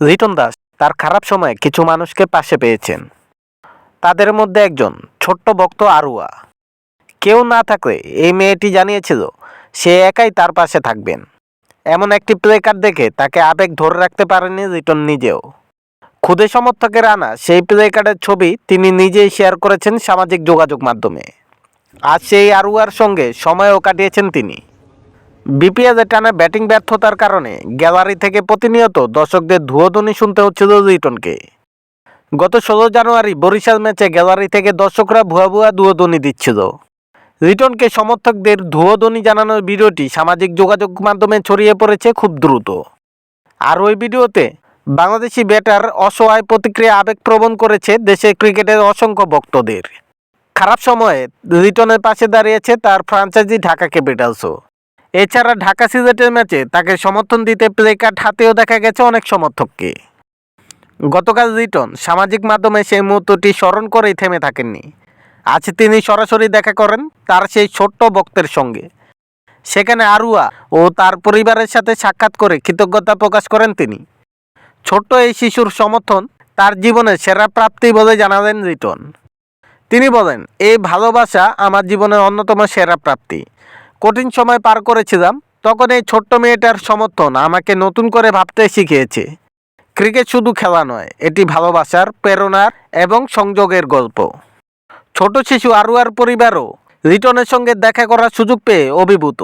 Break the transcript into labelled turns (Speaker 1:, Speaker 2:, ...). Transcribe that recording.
Speaker 1: Written Das তার খারাপ সময়ে কিছু মানুষকে পাশে পেয়েছেন। তাদের মধ্যে একজন ছোট্ট ভক্ত আরুয়া। কেউ না থাকলে এই মেয়েটি জানিয়েছিল, সে একাই তার পাশে থাকবেন। এমন একটি প্লে কার্ড দেখে তাকে আবেগ ধরে রাখতে পারেনি রিটন নিজেও। খুদে সমর্থকের আনা সেই প্লে কার্ডের ছবি তিনি নিজেই শেয়ার করেছেন সামাজিক যোগাযোগ মাধ্যমে। আজ সেই আরুয়ার সঙ্গে সময়ও কাটিয়েছেন তিনি। বিপিএলে টানা ব্যাটিং ব্যর্থতার কারণে গ্যালারি থেকে প্রতিনিয়ত দর্শকদের ধুয়োধ্বনি শুনতে হচ্ছিল রিটনকে গত ষোলো জানুয়ারি বরিশাল ম্যাচে গ্যালারি থেকে দর্শকরা ভুয়া ভুয়া ধুয়োধ্বনি দিচ্ছিল। রিটনকে সমর্থকদের ধুয়োধ্বনি জানানোর ভিডিওটি সামাজিক যোগাযোগ মাধ্যমে ছড়িয়ে পড়েছে খুব দ্রুত। আর ওই ভিডিওতে বাংলাদেশি ব্যাটার অসহায় প্রতিক্রিয়া আবেগপ্রবণ করেছে দেশের ক্রিকেটের অসংখ্য ভক্তদের। খারাপ সময়ে রিটনের পাশে দাঁড়িয়েছে তার ফ্রাঞ্চাইজি ঢাকা ক্যাপিটালসও। এছাড়া ঢাকা সিলেটের ম্যাচে তাকে সমর্থন দিতে প্লে কার্ড হাতেও দেখা গেছে অনেক সমর্থককে। গতকাল রিটন সামাজিক মাধ্যমে সেই মুহূর্তটি স্মরণ করেই থেমে থাকেননি। আজ তিনি সরাসরি দেখা করেন তার সেই ছোট্ট ভক্তের সঙ্গে। সেখানে আরুয়া ও তার পরিবারের সাথে সাক্ষাৎ করে কৃতজ্ঞতা প্রকাশ করেন তিনি। ছোট্ট এই শিশুর সমর্থন তার জীবনের সেরা প্রাপ্তি বলে জানালেন রিটন। তিনি বলেন, এই ভালোবাসা আমার জীবনের অন্যতম সেরা প্রাপ্তি। কঠিন সময় পার করেছিলাম, তখন এই ছোট্ট মেয়েটার সমর্থন আমাকে নতুন করে ভাবতে শিখিয়েছে। ক্রিকেট শুধু খেলা নয়, এটি ভালোবাসার, প্রেরণার এবং সংযোগের গল্প। ছোট শিশু আরুয়ার পরিবারও রিটনের সঙ্গে দেখা করার সুযোগ পেয়ে অভিভূত।